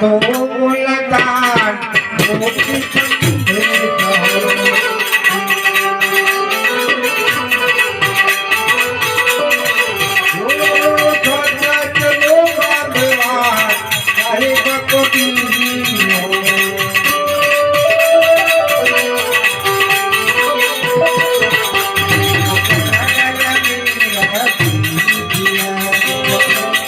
তো বলতাম